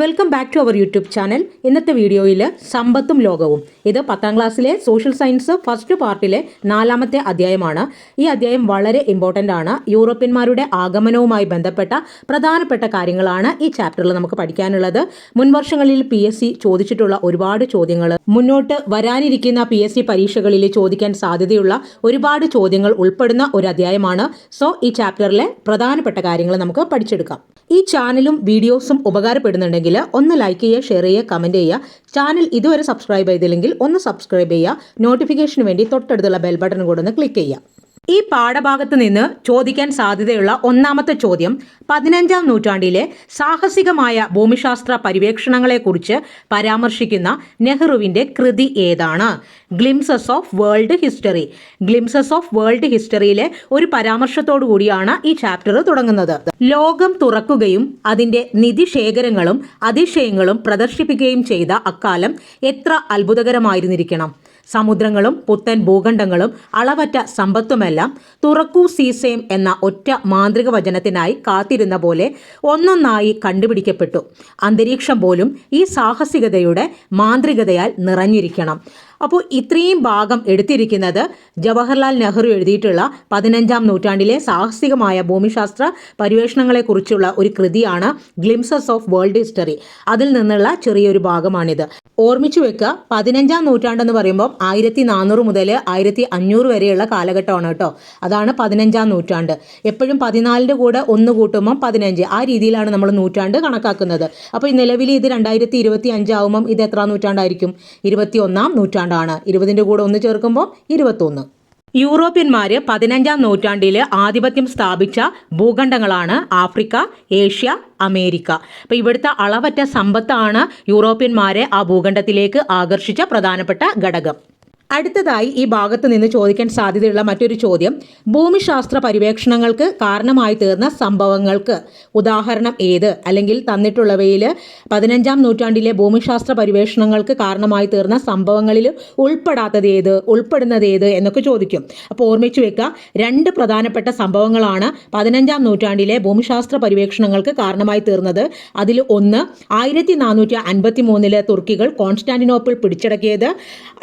Welcome back to our YouTube channel ഇന്നത്തെ വീഡിയോയിൽ സമ്പത്തും ലോകവും. ഇത് പത്താം ക്ലാസ്സിലെ സോഷ്യൽ സയൻസ് ഫസ്റ്റ് പാർട്ടിലെ നാലാമത്തെ അധ്യായമാണ്. ഈ അധ്യായം വളരെ ഇമ്പോർട്ടന്റ് ആണ്. യൂറോപ്യന്മാരുടെ ആഗമനവുമായി ബന്ധപ്പെട്ട പ്രധാനപ്പെട്ട കാര്യങ്ങളാണ് ഈ ചാപ്റ്ററിൽ നമുക്ക് പഠിക്കാനുള്ളത്. മുൻവർഷങ്ങളിൽ പി എസ് സി ചോദിച്ചിട്ടുള്ള ഒരുപാട് ചോദ്യങ്ങൾ മുന്നോട്ട് വരാനിരിക്കുന്ന പി എസ് സി പരീക്ഷകളിൽ ചോദിക്കാൻ സാധ്യതയുള്ള ഒരുപാട് ചോദ്യങ്ങൾ ഉൾപ്പെടുന്ന ഒരു അധ്യായമാണ്. സോ ഈ ചാപ്റ്ററിലെ പ്രധാനപ്പെട്ട കാര്യങ്ങൾ നമുക്ക് പഠിച്ചെടുക്കാം. ഈ ചാനലും വീഡിയോസും ഉപകാരപ്പെടുന്നുണ്ടെങ്കിൽ ഒന്ന് ലൈക്ക് ചെയ്യുക ഷെയർ ചെയ്യുക കമന്റ് ചെയ്യുക. ചാനൽ ഇതുവരെ സബ്സ്ക്രൈബ് ചെയ്തില്ലെങ്കിൽ ഒന്ന് സബ്സ്ക്രൈബ് ചെയ്യുക. നോട്ടിഫിക്കേഷന് വേണ്ടി തൊട്ടടുത്തുള്ള ബെൽ ബട്ടൺ കൂടെ ഒന്ന് ക്ലിക്ക് ചെയ്യുക. ഈ പാഠഭാഗത്ത് നിന്ന് ചോദിക്കാൻ സാധ്യതയുള്ള ഒന്നാമത്തെ ചോദ്യം പതിനഞ്ചാം നൂറ്റാണ്ടിലെ സാഹസികമായ ഭൂമിശാസ്ത്ര പര്യവേക്ഷണങ്ങളെക്കുറിച്ച് പരാമർശിക്കുന്ന നെഹ്റുവിന്റെ കൃതി ഏതാണ്? Glimpses of world history glimpses of world ഹിസ്റ്ററിയിലെ ഒരു പരാമർശത്തോടു കൂടിയാണ് ഈ ചാപ്റ്റർ തുടങ്ങുന്നത്. ലോകം തുറക്കുകയും അതിന്റെ നിധിശേഖരങ്ങളും അതിശയങ്ങളും പ്രദർശിപ്പിക്കുകയും ചെയ്ത അക്കാലം എത്ര അത്ഭുതകരമായിരുന്നിരിക്കണം? സമുദ്രങ്ങളും പുത്തൻ ഭൂഖണ്ഡങ്ങളും അളവറ്റ സമ്പത്തുമെല്ലാം തുറക്കൂ സീസേം എന്ന ഒറ്റ മാന്ത്രിക വചനത്തിനായി കാത്തിരുന്ന പോലെ ഒന്നൊന്നായി കണ്ടുപിടിക്കപ്പെട്ടു. അന്തരീക്ഷം പോലും ഈ സാഹസികതയുടെ മാന്ത്രികതയാൽ നിറഞ്ഞിരിക്കണം. അപ്പോൾ ഇത്രയും ഭാഗം എടുത്തിരിക്കുന്നത് ജവഹർലാൽ നെഹ്റു എഴുതിയിട്ടുള്ള പതിനഞ്ചാം നൂറ്റാണ്ടിലെ സാഹസികമായ ഭൂമിശാസ്ത്ര പര്യവേഷണങ്ങളെക്കുറിച്ചുള്ള ഒരു കൃതിയാണ് ഗ്ലിംസസ് ഓഫ് വേൾഡ് ഹിസ്റ്ററി അതിൽ നിന്നുള്ള ചെറിയൊരു ഭാഗമാണിത്. ഓർമ്മിച്ചു വെക്കുക പതിനഞ്ചാം നൂറ്റാണ്ടെന്ന് പറയുമ്പോൾ ആയിരത്തി നാനൂറ് മുതൽ ആയിരത്തി അഞ്ഞൂറ് വരെയുള്ള കാലഘട്ടമാണ് കേട്ടോ. അതാണ് പതിനഞ്ചാം നൂറ്റാണ്ട്. എപ്പോഴും പതിനാലിന്റെ കൂടെ ഒന്ന് കൂട്ടുമ്പം പതിനഞ്ച്. ആ രീതിയിലാണ് നമ്മൾ നൂറ്റാണ്ട് കണക്കാക്കുന്നത്. അപ്പോൾ നിലവിൽ ഇത് രണ്ടായിരത്തി ഇരുപത്തി അഞ്ചാവുമ്പം ഇത് എത്ര നൂറ്റാണ്ടായിരിക്കും? ഇരുപത്തി ഒന്നാം നൂറ്റാണ്ടാണ്. ഇരുപതിന്റെ കൂടെ ഒന്ന് ചേർക്കുമ്പോൾ ഇരുപത്തൊന്ന്. യൂറോപ്യന്മാര് പതിനഞ്ചാം നൂറ്റാണ്ടിൽ ആധിപത്യം സ്ഥാപിച്ച ഭൂഖണ്ഡങ്ങളാണ് ആഫ്രിക്ക ഏഷ്യ അമേരിക്ക. അപ്പോൾ ഇവിടുത്തെ അളവറ്റ സമ്പത്താണ് യൂറോപ്യന്മാരെ ആ ഭൂഖണ്ഡത്തിലേക്ക് ആകർഷിച്ച പ്രധാനപ്പെട്ട ഘടകം. അടുത്തതായി ഈ ഭാഗത്ത് നിന്ന് ചോദിക്കാൻ സാധ്യതയുള്ള മറ്റൊരു ചോദ്യം. ഭൂമിശാസ്ത്ര പര്യവേക്ഷണങ്ങൾക്ക് കാരണമായി തീർന്ന സംഭവങ്ങൾക്ക് ഉദാഹരണം ഏത്? അല്ലെങ്കിൽ തന്നിട്ടുള്ളവയിൽ പതിനഞ്ചാം നൂറ്റാണ്ടിലെ ഭൂമിശാസ്ത്ര പര്യവേഷണങ്ങൾക്ക് കാരണമായി തീർന്ന സംഭവങ്ങളിൽ ഉൾപ്പെടാത്തത് ഏത്? ഉൾപ്പെടുന്നത് ഏത്? എന്നൊക്കെ ചോദിക്കും. അപ്പോൾ ഓർമ്മിച്ചു വെക്കുക രണ്ട് പ്രധാനപ്പെട്ട സംഭവങ്ങളാണ് പതിനഞ്ചാം നൂറ്റാണ്ടിലെ ഭൂമിശാസ്ത്ര പര്യവേഷണങ്ങൾക്ക് കാരണമായി തീർന്നത്. അതിൽ ഒന്ന് ആയിരത്തി നാനൂറ്റി അൻപത്തി മൂന്നിലെ തുർക്കികൾ കോൺസ്റ്റാന്റിനോപ്പിൾ പിടിച്ചടക്കിയത്.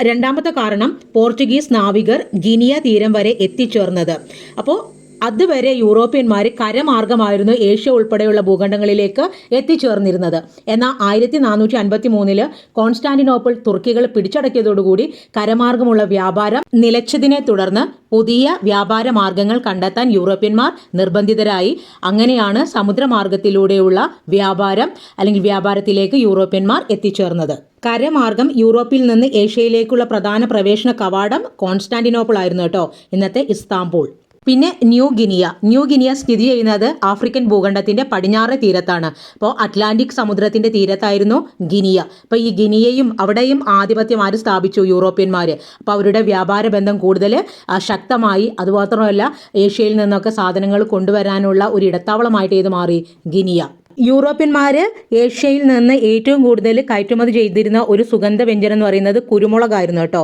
രണ്ടാമത്തെ കാരണം പോർച്ചുഗീസ് നാവികർ ഗിനിയ തീരം വരെ എത്തിച്ചേർന്നത്. അപ്പോൾ അതുവരെ യൂറോപ്യന്മാർ കരമാർഗമായിരുന്നു ഏഷ്യ ഉൾപ്പെടെയുള്ള ഭൂഖണ്ഡങ്ങളിലേക്ക് എത്തിച്ചേർന്നിരുന്നത്. എന്നാൽ ആയിരത്തി നാനൂറ്റി അൻപത്തി മൂന്നിൽ കോൺസ്റ്റാന്റിനോപ്പിൾ തുർക്കികൾ പിടിച്ചടക്കിയതോടുകൂടി കരമാർഗമുള്ള വ്യാപാരം നിലച്ചതിനെ തുടർന്ന് പുതിയ വ്യാപാര മാർഗങ്ങൾ കണ്ടെത്താൻ യൂറോപ്യന്മാർ നിർബന്ധിതരായി. അങ്ങനെയാണ് സമുദ്രമാർഗത്തിലൂടെയുള്ള വ്യാപാരം അല്ലെങ്കിൽ വ്യാപാരത്തിലേക്ക് യൂറോപ്യന്മാർ എത്തിച്ചേർന്നത്. കരമാർഗം യൂറോപ്പിൽ നിന്ന് ഏഷ്യയിലേക്കുള്ള പ്രധാന പ്രവേശന കവാടം കോൺസ്റ്റാന്റിനോപ്പിൾ ആയിരുന്നു കേട്ടോ. ഇന്നത്തെ ഇസ്താംബൂൾ. പിന്നെ ന്യൂ ഗിനിയ. ന്യൂ ഗിനിയ സ്ഥിതി ചെയ്യുന്നത് ആഫ്രിക്കൻ ഭൂഖണ്ഡത്തിന്റെ പടിഞ്ഞാറ് തീരത്താണ്. അപ്പോൾ അറ്റ്ലാന്റിക് സമുദ്രത്തിന്റെ തീരത്തായിരുന്നു ഗിനിയ. അപ്പോൾ ഈ ഗിനിയയും അവിടെയും ആധിപത്യം ആര് സ്ഥാപിച്ചു യൂറോപ്യന്മാർ അപ്പോൾ അവരുടെ വ്യാപാര ബന്ധം കൂടുതൽ ശക്തമായി അതുമാത്രമല്ല ഏഷ്യയിൽ നിന്നൊക്കെ സാധനങ്ങൾ കൊണ്ടുവരാനുള്ള ഒരു ഇടത്താവളമായിട്ട് ഇത് മാറി ഗിനിയ. യൂറോപ്യന്മാർ ഏഷ്യയിൽ നിന്ന് ഏറ്റവും കൂടുതൽ കയറ്റുമതി ചെയ്തിരുന്ന ഒരു സുഗന്ധ വ്യഞ്ജനം എന്ന് പറയുന്നത് കുരുമുളകായിരുന്നു കേട്ടോ.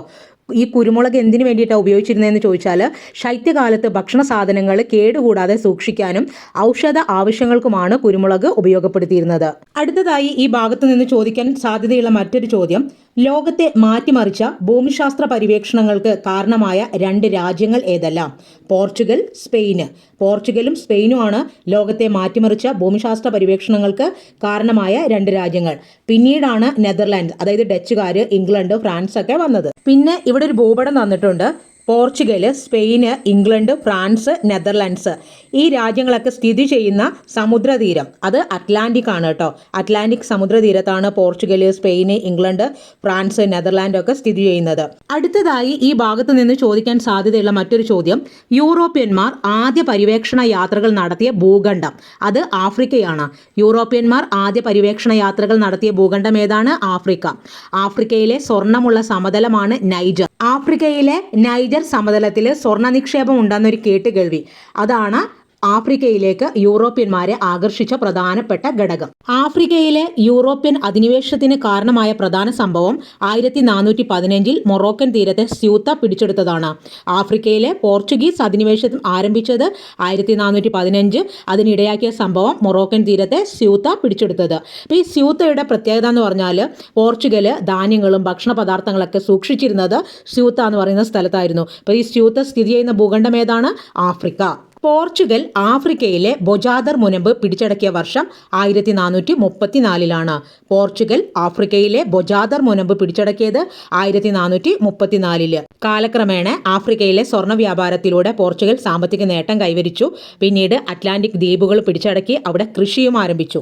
ഈ കുരുമുളക് എന്തിനു വേണ്ടിയിട്ടാണ് ഉപയോഗിച്ചിരുന്നതെന്ന് ചോദിച്ചാൽ ശൈത്യകാലത്ത് ഭക്ഷണ സാധനങ്ങൾ കേടുകൂടാതെ സൂക്ഷിക്കാനും ഔഷധ ആവശ്യങ്ങൾക്കുമാണ് കുരുമുളക് ഉപയോഗപ്പെടുത്തിയിരുന്നത്. അടുത്തതായി ഈ ഭാഗത്തു നിന്ന് ചോദിക്കാൻ സാധ്യതയുള്ള മറ്റൊരു ചോദ്യം. ലോകത്തെ മാറ്റിമറിച്ച ഭൂമിശാസ്ത്ര പരിവേക്ഷണങ്ങൾക്ക് കാരണമായ രണ്ട് രാജ്യങ്ങൾ ഏതെല്ലാം? Portugal Spain. പോർച്ചുഗലും സ്പെയിനുമാണ് ലോകത്തെ മാറ്റിമറിച്ച ഭൂമിശാസ്ത്ര പരിവേക്ഷണങ്ങൾക്ക് കാരണമായ രണ്ട് രാജ്യങ്ങൾ. പിന്നീടാണ് നെതർലാൻഡ് അതായത് ഡച്ചുകാർ ഇംഗ്ലണ്ട് ഫ്രാൻസ് ഒക്കെ വന്നത്. പിന്നെ ഇവിടെ ഒരു ഭൂപടം തന്നിട്ടുണ്ട്. Portugal Spain England France Netherlands. ഈ രാജ്യങ്ങളൊക്കെ സ്ഥിതി ചെയ്യുന്ന സമുദ്രതീരം. അത് അറ്റ്ലാന്റിക് ആണ് കേട്ടോ. Atlantic സമുദ്രതീരത്താണ് Portugal Spain England France Netherland ഒക്കെ സ്ഥിതി ചെയ്യുന്നത്. അടുത്തതായി ഈ ഭാഗത്ത് നിന്ന് ചോദിക്കാൻ സാധ്യതയുള്ള മറ്റൊരു ചോദ്യം. യൂറോപ്യന്മാർ ആദ്യ പര്യവേക്ഷണ യാത്രകൾ നടത്തിയ ഭൂഖണ്ഡം. അത് ആഫ്രിക്കയാണ്. യൂറോപ്യന്മാർ ആദ്യ പര്യവേക്ഷണ യാത്രകൾ നടത്തിയ ഭൂഖണ്ഡം ഏതാണ്? ആഫ്രിക്ക. ആഫ്രിക്കയിലെ സ്വർണമുള്ള സമതലമാണ് നൈജർ. ആഫ്രിക്കയിലെ നൈജർ സമതലത്തിൽ സ്വർണ നിക്ഷേപം ഉണ്ടെന്നൊരു കേട്ടുകേൾവി. അതാണ് ആഫ്രിക്കയിലേക്ക് യൂറോപ്യന്മാരെ ആകർഷിച്ച പ്രധാനപ്പെട്ട ഘടകം. ആഫ്രിക്കയിലെ യൂറോപ്യൻ അധിനിവേശത്തിന് കാരണമായ പ്രധാന സംഭവം ആയിരത്തി നാനൂറ്റി പതിനഞ്ചിൽ മൊറോക്കൻ തീരത്തെ സ്യൂത്ത പിടിച്ചെടുത്തതാണ്. ആഫ്രിക്കയിലെ പോർച്ചുഗീസ് അധിനിവേശം ആരംഭിച്ചത് ആയിരത്തി നാനൂറ്റി പതിനഞ്ച് അതിനിടയാക്കിയ സംഭവം മൊറോക്കൻ തീരത്തെ സ്യൂത്ത പിടിച്ചെടുത്തത്. അപ്പോൾ ഈ സ്യൂത്തയുടെ പ്രത്യേകത എന്ന് പറഞ്ഞാൽ പോർച്ചുഗൽ ധാന്യങ്ങളും ഭക്ഷണ പദാർത്ഥങ്ങളൊക്കെ സൂക്ഷിച്ചിരുന്നത് സ്യൂത്ത എന്ന് പറയുന്ന സ്ഥലത്തായിരുന്നു. അപ്പോൾ ഈ സ്യൂത്ത സ്ഥിതി ചെയ്യുന്ന ഭൂഖണ്ഡം ഏതാണ്? ആഫ്രിക്ക. പോർച്ചുഗൽ ആഫ്രിക്കയിലെ ബൊജാദർ മുനമ്പ് പിടിച്ചടക്കിയ വർഷം ആയിരത്തി നാനൂറ്റി മുപ്പത്തിനാലിലാണ് പോർച്ചുഗൽ ആഫ്രിക്കയിലെ ബൊജാദർ മുനമ്പ് പിടിച്ചടക്കിയത് ആയിരത്തി നാനൂറ്റി മുപ്പത്തിനാലിൽ കാലക്രമേണ ആഫ്രിക്കയിലെ സ്വർണ വ്യാപാരത്തിലൂടെ പോർച്ചുഗൽ സാമ്പത്തിക നേട്ടം കൈവരിച്ചു. പിന്നീട് അറ്റ്ലാന്റിക് ദ്വീപുകൾ പിടിച്ചടക്കി അവിടെ കൃഷിയും ആരംഭിച്ചു.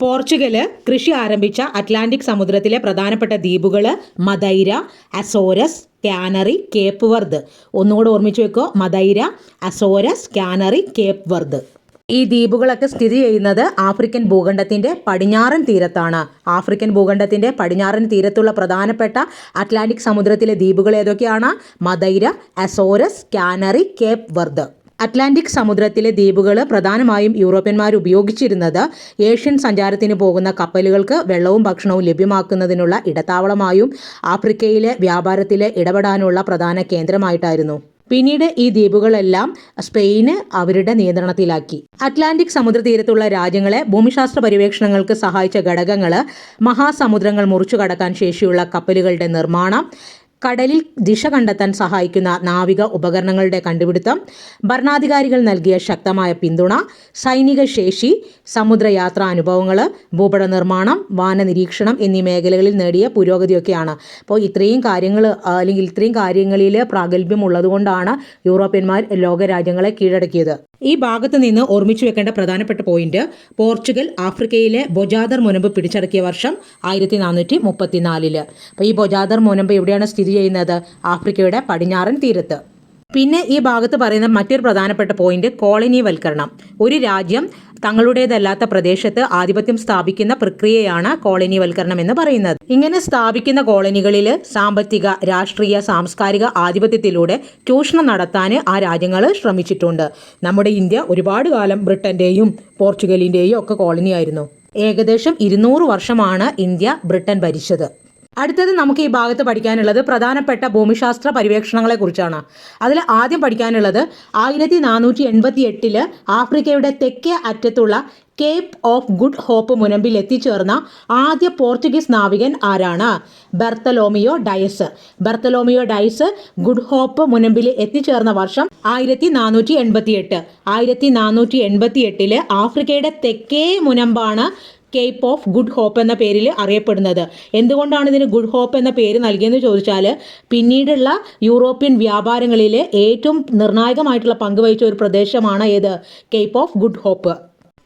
പോർച്ചുഗൽ കൃഷി ആരംഭിച്ച അറ്റ്ലാന്റിക് സമുദ്രത്തിലെ പ്രധാനപ്പെട്ട ദ്വീപുകൾ മദൈര അസോരസ് കാനറി കേപ്പ് വർദ്. ഒന്നുകൂടെ ഓർമ്മിച്ചു വെക്കോ. Madeira Azores Canary Cape Verde. ഈ ദ്വീപുകളൊക്കെ സ്ഥിതി ചെയ്യുന്നത് ആഫ്രിക്കൻ ഭൂഖണ്ഡത്തിന്റെ പടിഞ്ഞാറൻ തീരത്താണ്. ആഫ്രിക്കൻ ഭൂഖണ്ഡത്തിന്റെ പടിഞ്ഞാറൻ തീരത്തുള്ള പ്രധാനപ്പെട്ട അറ്റ്ലാന്റിക് സമുദ്രത്തിലെ ദ്വീപുകൾ ഏതൊക്കെയാണ്? Madeira Azores Canary Cape Verde. Atlantic സമുദ്രത്തിലെ ദ്വീപുകൾ പ്രധാനമായും യൂറോപ്യന്മാർ ഉപയോഗിച്ചിരുന്നത് ഏഷ്യൻ സഞ്ചാരത്തിന് പോകുന്ന കപ്പലുകൾക്ക് വെള്ളവും ഭക്ഷണവും ലഭ്യമാക്കുന്നതിനുള്ള ഇടത്താവളമായും ആഫ്രിക്കയിലെ വ്യാപാരത്തിൽ ഇടപെടാനുള്ള പ്രധാന കേന്ദ്രമായിട്ടായിരുന്നു. പിന്നീട് ഈ ദ്വീപുകളെല്ലാം സ്പെയിന് അവരുടെ നിയന്ത്രണത്തിലാക്കി. അറ്റ്ലാന്റിക് സമുദ്രതീരത്തുള്ള രാജ്യങ്ങളെ ഭൂമിശാസ്ത്ര പര്യവേക്ഷണങ്ങൾക്ക് സഹായിച്ച ഘടകങ്ങൾ മഹാസമുദ്രങ്ങൾ മുറിച്ചു കടക്കാൻ ശേഷിയുള്ള കപ്പലുകളുടെ നിർമ്മാണം കടലിൽ ദിശ കണ്ടെത്താൻ സഹായിക്കുന്ന നാവിക ഉപകരണങ്ങളുടെ കണ്ടുപിടുത്തം ഭരണാധികാരികൾ നൽകിയ ശക്തമായ പിന്തുണ സൈനിക ശേഷി സമുദ്രയാത്രാ അനുഭവങ്ങൾ ഭൂപട നിർമ്മാണം വാന നിരീക്ഷണം എന്നീ മേഖലകളിൽ നേടിയ പുരോഗതിയൊക്കെയാണ്. അപ്പോൾ ഇത്രയും കാര്യങ്ങൾ അല്ലെങ്കിൽ ഇത്രയും കാര്യങ്ങളിൽ പ്രാഗൽഭ്യം ഉള്ളതുകൊണ്ടാണ് യൂറോപ്യന്മാർ ലോകരാജ്യങ്ങളെ കീഴടക്കിയത്. ഈ ഭാഗത്ത് നിന്ന് ഓർമ്മിച്ചു വെക്കേണ്ട പ്രധാനപ്പെട്ട പോയിന്റ് പോർച്ചുഗൽ ആഫ്രിക്കയിലെ ബൊജാദർ മുനമ്പ് പിടിച്ചടക്കിയ വർഷം ആയിരത്തി നാനൂറ്റി മുപ്പത്തിനാലിൽ അപ്പോൾ ഈ ബൊജാദർ മുനമ്പ് എവിടെയാണ് സ്ഥിതി ചെയ്യുന്നത്? ആഫ്രിക്കയുടെ പടിഞ്ഞാറൻ തീരത്ത്. പിന്നെ ഈ ഭാഗത്ത് പറയുന്ന മറ്റൊരു പ്രധാനപ്പെട്ട പോയിന്റ് കോളനിവൽക്കരണം. ഒരു രാജ്യം തങ്ങളുടേതല്ലാത്ത പ്രദേശത്ത് ആധിപത്യം സ്ഥാപിക്കുന്ന പ്രക്രിയയാണ് കോളനിവൽക്കരണം എന്ന് പറയുന്നത്. ഇങ്ങനെ സ്ഥാപിക്കുന്ന കോളനികളിൽ സാമ്പത്തിക രാഷ്ട്രീയ സാംസ്കാരിക ആധിപത്യത്തിലൂടെ ചൂഷണം നടത്താൻ ആ രാജ്യങ്ങൾ ശ്രമിച്ചിട്ടുണ്ട്. നമ്മുടെ ഇന്ത്യ ഒരുപാട് കാലം ബ്രിട്ടന്റെയും പോർച്ചുഗലിന്റെയും ഒക്കെ കോളനിയായിരുന്നു. ഏകദേശം ഇരുന്നൂറ് വർഷമാണ് ഇന്ത്യ ബ്രിട്ടൻ ഭരിച്ചത്. അടുത്തത് നമുക്ക് ഈ ഭാഗത്ത് പഠിക്കാനുള്ളത് പ്രധാനപ്പെട്ട ഭൂമിശാസ്ത്ര പര്യവേക്ഷണങ്ങളെ കുറിച്ചാണ് അതിൽ ആദ്യം പഠിക്കാനുള്ളത് ആയിരത്തി നാനൂറ്റി എൺപത്തി എട്ടിൽ ആഫ്രിക്കയുടെ തെക്കേ അറ്റത്തുള്ള കേപ്പ് ഓഫ് ഗുഡ് ഹോപ്പ് മുനമ്പിൽ എത്തിച്ചേർന്ന ആദ്യ പോർച്ചുഗീസ് നാവികൻ ആരാണ്? Bartolomeu Dias. Bartolomeu Dias Good Hope മുനമ്പിൽ എത്തിച്ചേർന്ന വർഷം ആയിരത്തി നാനൂറ്റി എൺപത്തി എട്ട് ആയിരത്തി നാനൂറ്റി എൺപത്തി എട്ടിൽ ആഫ്രിക്കയുടെ തെക്കേ മുനമ്പാണ് കേപ്പ് ഓഫ് ഗുഡ് ഹോപ്പ് എന്ന പേരിൽ അറിയപ്പെടുന്നത്. എന്തുകൊണ്ടാണ് ഇതിന് ഗുഡ് ഹോപ്പ് എന്ന പേര് നൽകിയെന്ന് ചോദിച്ചാൽ പിന്നീടുള്ള യൂറോപ്യൻ വ്യാപാരങ്ങളിൽ ഏറ്റവും നിർണായകമായിട്ടുള്ള പങ്ക് വഹിച്ച ഒരു പ്രദേശമാണ് ഏത്? Cape of Good Hope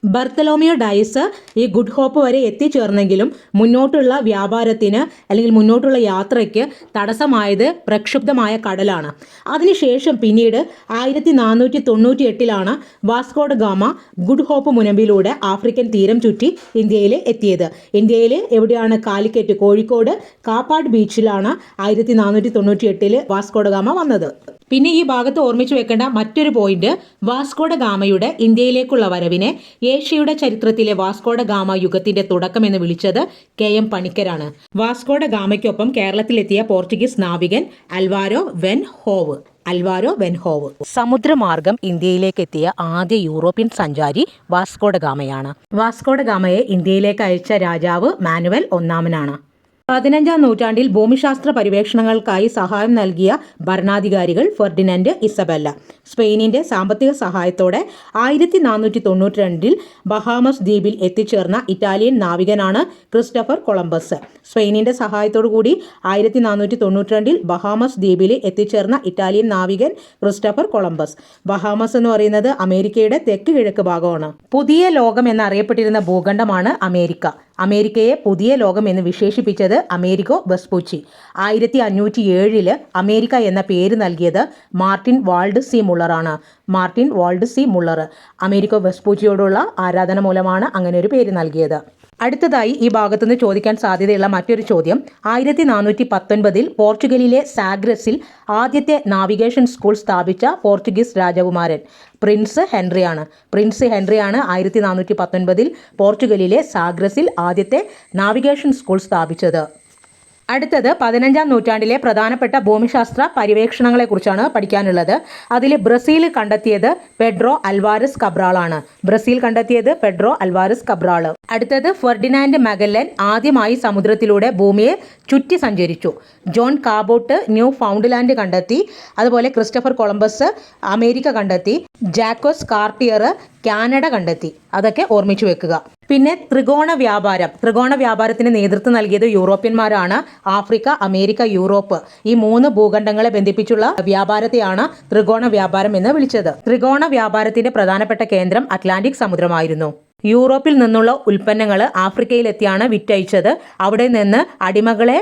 Bartolomeu Dias ഈ ഗുഡ് ഹോപ്പ് വരെ എത്തിച്ചേർന്നെങ്കിലും മുന്നോട്ടുള്ള വ്യാപാരത്തിന് അല്ലെങ്കിൽ മുന്നോട്ടുള്ള യാത്രയ്ക്ക് തടസ്സമായത് പ്രക്ഷുബ്ധമായ കടലാണ്. അതിനുശേഷം പിന്നീട് ആയിരത്തി നാനൂറ്റി തൊണ്ണൂറ്റി എട്ടിലാണ് Vasco da Gama Good Hope മുനമ്പിലൂടെ African തീരം ചുറ്റി ഇന്ത്യയിൽ എത്തിയത്. ഇന്ത്യയിൽ എവിടെയാണ് കാലിക്കറ്റ് കോഴിക്കോട് കാപ്പാട് ബീച്ചിലാണ് ആയിരത്തി നാനൂറ്റി തൊണ്ണൂറ്റി എട്ടിൽ വാസ്കോഡ് ഗാമ വന്നത്. പിന്നെ ഈ ഭാഗത്ത് ഓർമ്മിച്ചു വെക്കേണ്ട മറ്റൊരു പോയിന്റ് വാസ്കോഡ ഗാമയുടെ ഇന്ത്യയിലേക്കുള്ള വരവിനെ ഏഷ്യയുടെ ചരിത്രത്തിലെ വാസ്കോഡ ഗാമ യുഗത്തിന്റെ തുടക്കം എന്ന് വിളിച്ചത് കെ എം പണിക്കരാണ്. വാസ്കോഡ ഗാമയ്ക്കൊപ്പം കേരളത്തിലെത്തിയ പോർച്ചുഗീസ് നാവികൻ അൽവാരോ വെൻ ഹോവ് അൽവാരോ വെൻഹോവ്. സമുദ്രമാർഗം ഇന്ത്യയിലേക്ക് എത്തിയ ആദ്യ യൂറോപ്യൻ സഞ്ചാരി വാസ്കോഡ ഗാമയാണ്. വാസ്കോഡ ഗാമയെ ഇന്ത്യയിലേക്ക് അയച്ച രാജാവ് മാനുവൽ ഒന്നാമനാണ്. പതിനഞ്ചാം നൂറ്റാണ്ടിൽ ഭൂമിശാസ്ത്ര പരിവേഷണങ്ങൾക്കായി സഹായം നൽകിയ ഭരണാധികാരികൾ ഫെർഡിനൻഡ് ഇസബെല്ല. സ്പെയിനിന്റെ സാമ്പത്തിക സഹായത്തോടെ ആയിരത്തി നാനൂറ്റി തൊണ്ണൂറ്റി രണ്ടിൽ ബഹാമസ് ദ്വീപിൽ എത്തിച്ചേർന്ന ഇറ്റാലിയൻ നാവികനാണ് ക്രിസ്റ്റഫർ കൊളംബസ്. സ്പെയിനിന്റെ സഹായത്തോടു കൂടി ആയിരത്തി നാനൂറ്റി തൊണ്ണൂറ്റി രണ്ടിൽ ബഹാമസ് ദ്വീപിൽ എത്തിച്ചേർന്ന ഇറ്റാലിയൻ നാവികൻ ക്രിസ്റ്റഫർ കൊളംബസ്. ബഹാമസ് എന്ന് പറയുന്നത് അമേരിക്കയുടെ തെക്ക് കിഴക്ക് ഭാഗമാണ്. പുതിയ ലോകം എന്നറിയപ്പെട്ടിരുന്ന ഭൂഖണ്ഡമാണ് അമേരിക്ക. അമേരിക്കയെ പുതിയ ലോകം എന്ന് വിശേഷിപ്പിച്ചത് അമേരിക്കോ ബസ്പൂച്ചി ആയിരത്തി അഞ്ഞൂറ്റി ഏഴിൽ അമേരിക്ക എന്ന പേര് നൽകിയത് മാർട്ടിൻ വാൾഡ് സി മുള്ളറാണ്. Martin Waldseemuller. അമേരിക്കോ ബസ്പൂച്ചിയോടുള്ള ആരാധന മൂലമാണ് അങ്ങനെ ഒരു പേര് നൽകിയത്. അടുത്തതായി ഈ ഭാഗത്തുനിന്ന് ചോദിക്കാൻ സാധ്യതയുള്ള മറ്റൊരു ചോദ്യം. ആയിരത്തി നാനൂറ്റി പത്തൊൻപതിൽ പോർച്ചുഗലിലെ സാഗ്രസിൽ ആദ്യത്തെ നാവിഗേഷൻ സ്കൂൾ സ്ഥാപിച്ച പോർച്ചുഗീസ് രാജകുമാരൻ പ്രിൻസ് ഹെൻറിയാണ്. പ്രിൻസ് ഹെൻറിയാണ് ആയിരത്തി നാനൂറ്റി പത്തൊൻപതിൽ പോർച്ചുഗലിലെ സാഗ്രസിൽ ആദ്യത്തെ നാവിഗേഷൻ സ്കൂൾ സ്ഥാപിച്ചത്. അടുത്തത് പതിനഞ്ചാം നൂറ്റാണ്ടിലെ പ്രധാനപ്പെട്ട ഭൂമിശാസ്ത്ര പര്യവേക്ഷണങ്ങളെക്കുറിച്ചാണ് പഠിക്കാനുള്ളത്. അതിൽ ബ്രസീൽ കണ്ടെത്തിയത് പെഡ്രോ അൽവാരസ് കബ്രാളാണ്. ബ്രസീൽ കണ്ടെത്തിയത് പെഡ്രോ അൽവാരസ് കബ്രാൾ. അടുത്തത് ഫെർഡിനാൻഡ് മഗല്ലൻ ആദ്യമായി സമുദ്രത്തിലൂടെ ഭൂമിയെ ചുറ്റി സഞ്ചരിച്ചു. ജോൺ കാബോട്ട് ന്യൂ ഫൗണ്ട്ലാൻഡ് കണ്ടെത്തി. അതുപോലെ ക്രിസ്റ്റഫർ കൊളംബസ് അമേരിക്ക കണ്ടെത്തി. ജാക്കോസ് കാർട്ടിയർ കാനഡ കണ്ടെത്തി. അതൊക്കെ ഓർമ്മിച്ചു വെക്കുക. പിന്നെ ത്രികോണ വ്യാപാരം. ത്രികോണ വ്യാപാരത്തിന് നേതൃത്വം നൽകിയത് യൂറോപ്യന്മാരാണ്. Africa America Europe. ഈ മൂന്ന് ഭൂഖണ്ഡങ്ങളെ ബന്ധിപ്പിച്ചുള്ള വ്യാപാരത്തെയാണ് ത്രികോണ വ്യാപാരം എന്ന് വിളിച്ചത്. ത്രികോണ വ്യാപാരത്തിന്റെ പ്രധാനപ്പെട്ട കേന്ദ്രം അറ്റ്ലാന്റിക് സമുദ്രമായിരുന്നു. യൂറോപ്പിൽ നിന്നുള്ള ഉൽപ്പന്നങ്ങൾ ആഫ്രിക്കയിലെത്തിയാണ് വിറ്റയച്ചത് അവിടെ നിന്ന് അടിമകളെ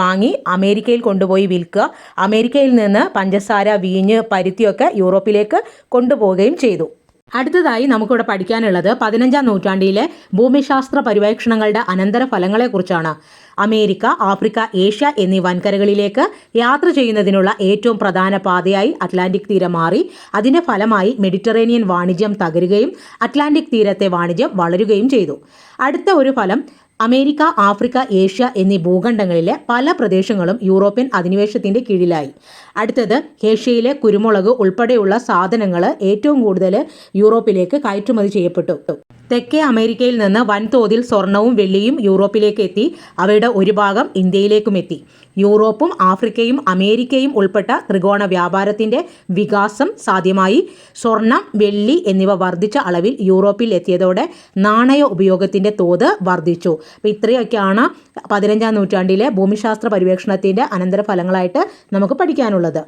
വാങ്ങി അമേരിക്കയിൽ കൊണ്ടുപോയി വിൽക്കുക. അമേരിക്കയിൽ നിന്ന് പഞ്ചസാര വീഞ്ഞ് പരുത്തിയൊക്കെ യൂറോപ്പിലേക്ക് കൊണ്ടുപോവുകയും ചെയ്തു. അടുത്തതായി നമുക്കിവിടെ പഠിക്കാനുള്ളത് പതിനഞ്ചാം നൂറ്റാണ്ടിലെ ഭൂമിശാസ്ത്ര പര്യവേക്ഷണങ്ങളുടെ അനന്തര ഫലങ്ങളെക്കുറിച്ചാണ് അമേരിക്ക ആഫ്രിക്ക ഏഷ്യ എന്നീ വൻകരകളിലേക്ക് യാത്ര ചെയ്യുന്നതിനുള്ള ഏറ്റവും പ്രധാന പാതയായി അറ്റ്ലാന്റിക് തീരം മാറി. അതിന്റെ ഫലമായി മെഡിറ്ററേനിയൻ വാണിജ്യം തകരുകയും അറ്റ്ലാന്റിക് തീരത്തെ വാണിജ്യം വളരുകയും ചെയ്തു. അടുത്ത ഒരു ഫലം അമേരിക്ക ആഫ്രിക്ക ഏഷ്യ എന്നീ ഭൂഖണ്ഡങ്ങളിലെ പല പ്രദേശങ്ങളും യൂറോപ്യൻ അധിനിവേശത്തിന്റെ കീഴിലായി. അടുത്തത് ഏഷ്യയിലെ കുരുമുളക് ഉൾപ്പെടെയുള്ള സാധനങ്ങൾ ഏറ്റവും കൂടുതൽ യൂറോപ്പിലേക്ക് കയറ്റുമതി ചെയ്യപ്പെട്ടു. തെക്കേ അമേരിക്കയിൽ നിന്ന് വൻതോതിൽ സ്വർണവും വെള്ളിയും യൂറോപ്പിലേക്ക് എത്തി. അവയുടെ ഒരു ഭാഗം ഇന്ത്യയിലേക്കും എത്തി. യൂറോപ്പും ആഫ്രിക്കയും അമേരിക്കയും ഉൾപ്പെട്ട ത്രികോണ വ്യാപാരത്തിന്റെ വികാസം സാധ്യമായി. സ്വർണം വെള്ളി എന്നിവ വർദ്ധിച്ച അളവിൽ യൂറോപ്പിൽ എത്തിയതോടെ നാണയ ഉപയോഗത്തിന്റെ തോത് വർദ്ധിച്ചു. അപ്പോൾ ഇത്രയൊക്കെയാണ് പതിനഞ്ചാം നൂറ്റാണ്ടിലെ ഭൂമിശാസ്ത്ര പര്യവേക്ഷണത്തിന്റെ അനന്തരഫലങ്ങളായിട്ട് നമുക്ക് പഠിക്കാനുള്ളത്.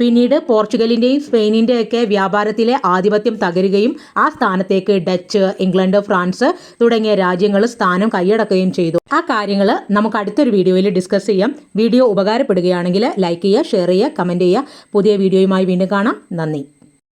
പിന്നീട് പോർച്ചുഗലിന്റെയും സ്പെയിനിന്റെയൊക്കെ വ്യാപാരത്തിലെ ആധിപത്യം തകരുകയും ആ സ്ഥാനത്തേക്ക് ഡച്ച് ഇംഗ്ലണ്ട് ഫ്രാൻസ് തുടങ്ങിയ രാജ്യങ്ങൾ സ്ഥാനം കൈയടക്കുകയും ചെയ്തു. ആ കാര്യങ്ങൾ നമുക്ക് അടുത്തൊരു വീഡിയോയിൽ ഡിസ്കസ് ചെയ്യാം. വീഡിയോ ഉപകാരപ്പെടുകയാണെങ്കിൽ ലൈക്ക് ചെയ്യുക ഷെയർ ചെയ്യുക കമന്റ് ചെയ്യുക. പുതിയ വീഡിയോയുമായി വീണ്ടും കാണാം. നന്ദി.